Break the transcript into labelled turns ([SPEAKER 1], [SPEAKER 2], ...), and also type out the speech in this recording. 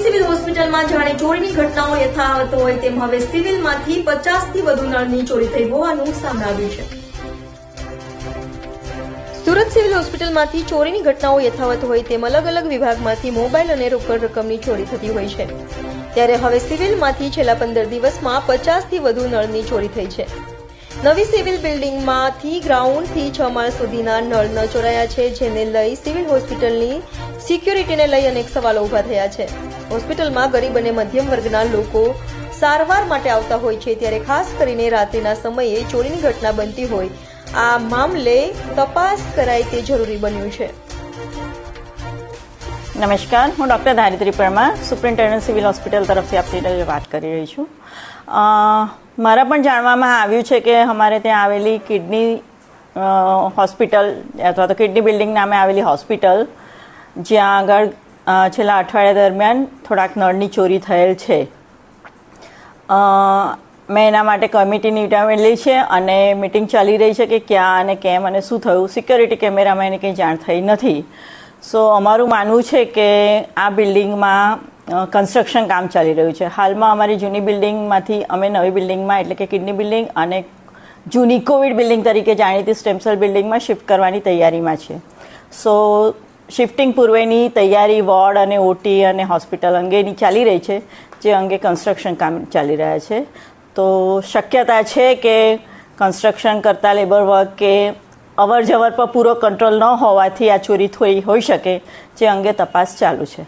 [SPEAKER 1] હોસ્પિટલમાં જાણે ચોરીની ઘટનાઓ યથાવત હોય તેમ હવે સિવિલમાંથી પચાસથી વધુ નળની ચોરી થઈ હોવાનું સામે છે. સુરત સિવિલ હોસ્પિટલમાંથી ચોરીની ઘટનાઓ યથાવત હોય તેમ અલગ અલગ વિભાગમાંથી મોબાઈલ અને રોકડ રકમની ચોરી થતી હોય છે. ત્યારે હવે સિવિલમાંથી છેલ્લા પંદર દિવસમાં પચાસથી વધુ નળની ચોરી થઈ છે. નવી સિવિલ બિલ્ડિંગમાંથી ગ્રાઉન્ડથી છ માળ સુધીના નળ ન ચોરાયા છે, જેને લઈ સિવિલ હોસ્પિટલની સિક્યુરિટીને લઈ અનેક સવાલો ઊભા થયા છે. હોસ્પિટલમાં ગરીબ અને મધ્યમ વર્ગના લોકો સારવાર માટે આવતા હોય છે, ત્યારે ખાસ કરીને રાત્રિના સમયે ચોરીની ઘટના બનતી હોય. આ મામલે તપાસ કરાય તે જરૂરી બન્યું છે.
[SPEAKER 2] નમસ્કાર, હું doctor Dharitri Parmar, superintendent civil hospital તરફથી આપની વાત કરી રહી છું. મારા પણ જાણવામાં આવ્યું છે કે અમારે ત્યાં આવેલી કિડની હોસ્પિટલ, અથવા તો કિડની બિલ્ડિંગ નામે આવેલી હોસ્પિટલ, જ્યાં આગળ છેલ્લા અઠવાડિયા દરમિયાન થોડાક નળની ચોરી થયેલ છે. મેં એના માટે કમિટીની કમિટી લઈ છે અને મિટિંગ ચાલી રહી છે કે ક્યાં અને કેમ અને શું થયું. સિક્યોરિટી કેમેરામાં એની કંઈ જાણ થઈ નથી. સો, અમારું માનવું છે કે આ બિલ્ડિંગમાં કન્સ્ટ્રક્શન કામ ચાલી રહ્યું છે. હાલમાં અમારી જૂની બિલ્ડિંગમાંથી અમે નવી બિલ્ડિંગમાં, એટલે કે કિડની બિલ્ડિંગ અને જૂની કોવિડ બિલ્ડિંગ તરીકે જાણીતી સ્ટેમસેલ બિલ્ડિંગમાં શિફ્ટ કરવાની તૈયારીમાં છે. સો શિફ્ટિંગ પૂર્વેની તૈયારી, વોર્ડ અને ઓટી અને હોસ્પિટલ અંગેની ચાલી રહી છે, જે અંગે કન્સ્ટ્રક્શન કામ ચાલી રહ્યા છે. તો શક્યતા છે કે કન્સ્ટ્રક્શન કરતા લેબર વર્ક કે અવર જવર પર પૂરો કંટ્રોલ ન હોવાથી આ ચોરી થોડી હોઈ શકે, જે અંગે તપાસ ચાલુ છે.